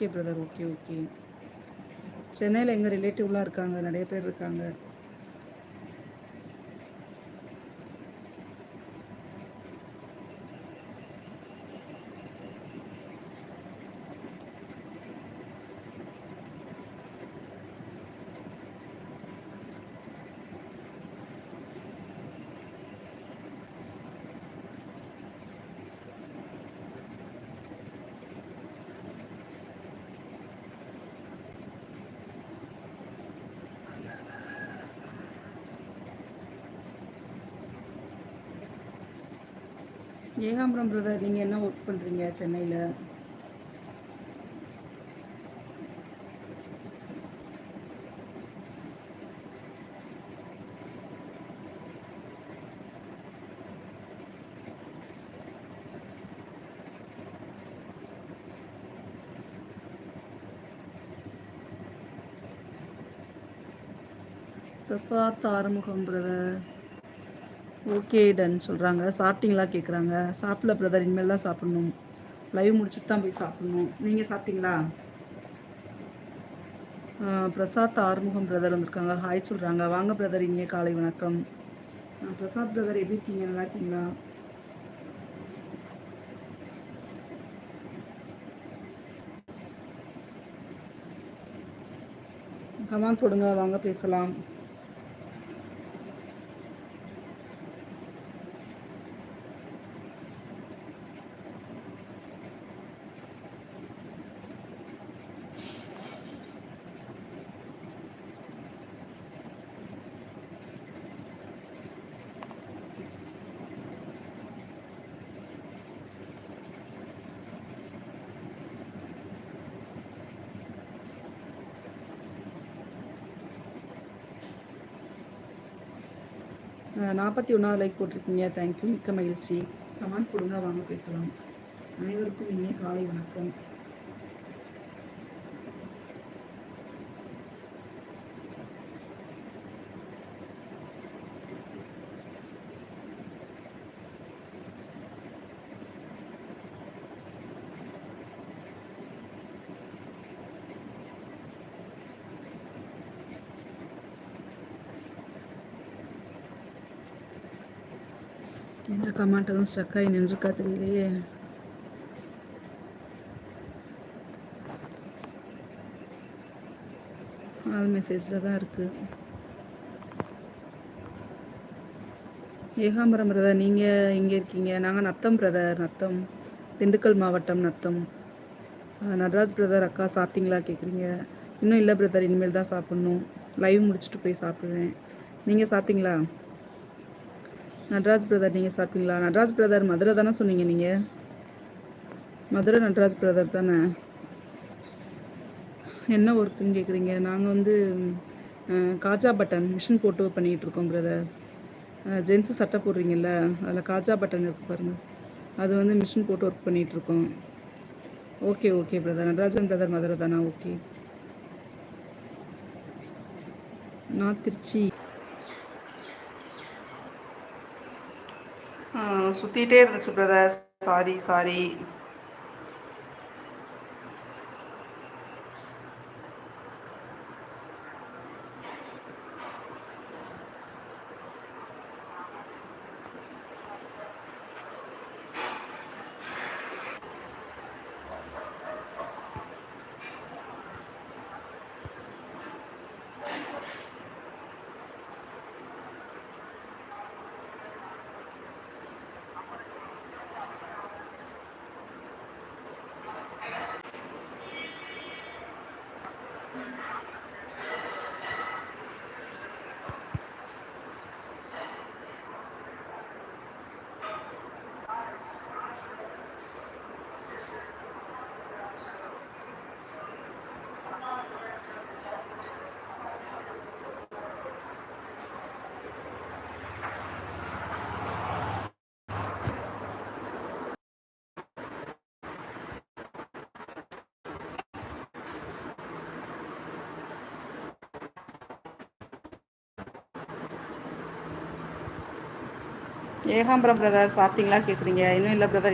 Okay brother okay okay. சென்னையில் எங்கள் ரிலேட்டிவ்லாம் இருக்காங்க நிறைய பேர் இருக்காங்க. ஏகாம்பரம் பிரதர் நீங்கள் என்ன ஒர்க் பண்ணுறீங்க சென்னையில்? Prasad Arumugam brother okay done சொல்கிறாங்க சாப்பிட்டீங்களா கேட்குறாங்க சாப்பிடல பிரதர் இனிமேல் தான் சாப்பிட்ணும். லைவ் முடிச்சுட்டு தான் போய் சாப்பிட்ணும். நீங்கள் சாப்பிட்டீங்களா? பிரசாத் ஆறுமுகம் பிரதர் வந்திருக்காங்க. ஹாய் சொல்கிறாங்க வாங்க பிரதர் இங்கே காலை வணக்கம். பிரசாத் பிரதர் எப்படி இருக்கீங்க? நல்லா இருக்கீங்களா? கமான் போடுங்க. வாங்க பேசலாம். நாற்பத்தி ஒன்றாவது லைக் போட்டிருக்கீங்க. தேங்க்யூ மிக்க மகிழ்ச்சி. கமெண்ட் கொடுங்க. வாங்க பேசலாம். அனைவருக்கும் இனிய காலை வணக்கம். என்ன கமெண்ட் எதுவும் ஸ்ட்ரக் ஆகி நின்றுருக்கா தெரியலையே. ஆல் மெசேஜில் தான் இருக்குது ஏகாம்பரம் பிரதர் நீங்கள் இங்கே இருக்கீங்க. நாங்கள் நத்தம் பிரதர் நத்தம். திண்டுக்கல் மாவட்டம் நத்தம். நடராஜ் பிரதர் அக்கா சாப்பிட்டீங்களா கேட்குறீங்க இன்னும் இல்லை பிரதர் இனிமேல் தான் சாப்பிட்ணும். லைவ் முடிச்சுட்டு போய் சாப்பிடுவேன் நீங்கள் சாப்பிட்டீங்களா? நட்ராஜ் பிரதர் நீங்கள் சாப்பிட்டீங்களா? நட்ராஜ் பிரதர் மதுரை தானே சொன்னீங்க நீங்கள் மதுரை நட்ராஜ் பிரதர் தானே? என்ன ஒர்க்குன்னு கேட்குறீங்க நாங்கள் வந்து காஜா பட்டன் மிஷின் போட்டு பண்ணிகிட்டு இருக்கோம் பிரதர் ஜென்ஸு சட்டை போடுறீங்கல்ல அதில் காஜா பட்டன் இருக்கு பாருங்கள் அது வந்து மிஷின் போட்டு ஒர்க் பண்ணிகிட்ருக்கோம் okay okay brother Natarajan brother Madurai தானே? ஓகே நான் திருச்சி. சுற்றிட்டே இருந்துச்சு brother sorry sorry Ekambaram brother சாப்பிட்டீங்களா கேட்குறீங்க இன்னும் இல்லை பிரதர்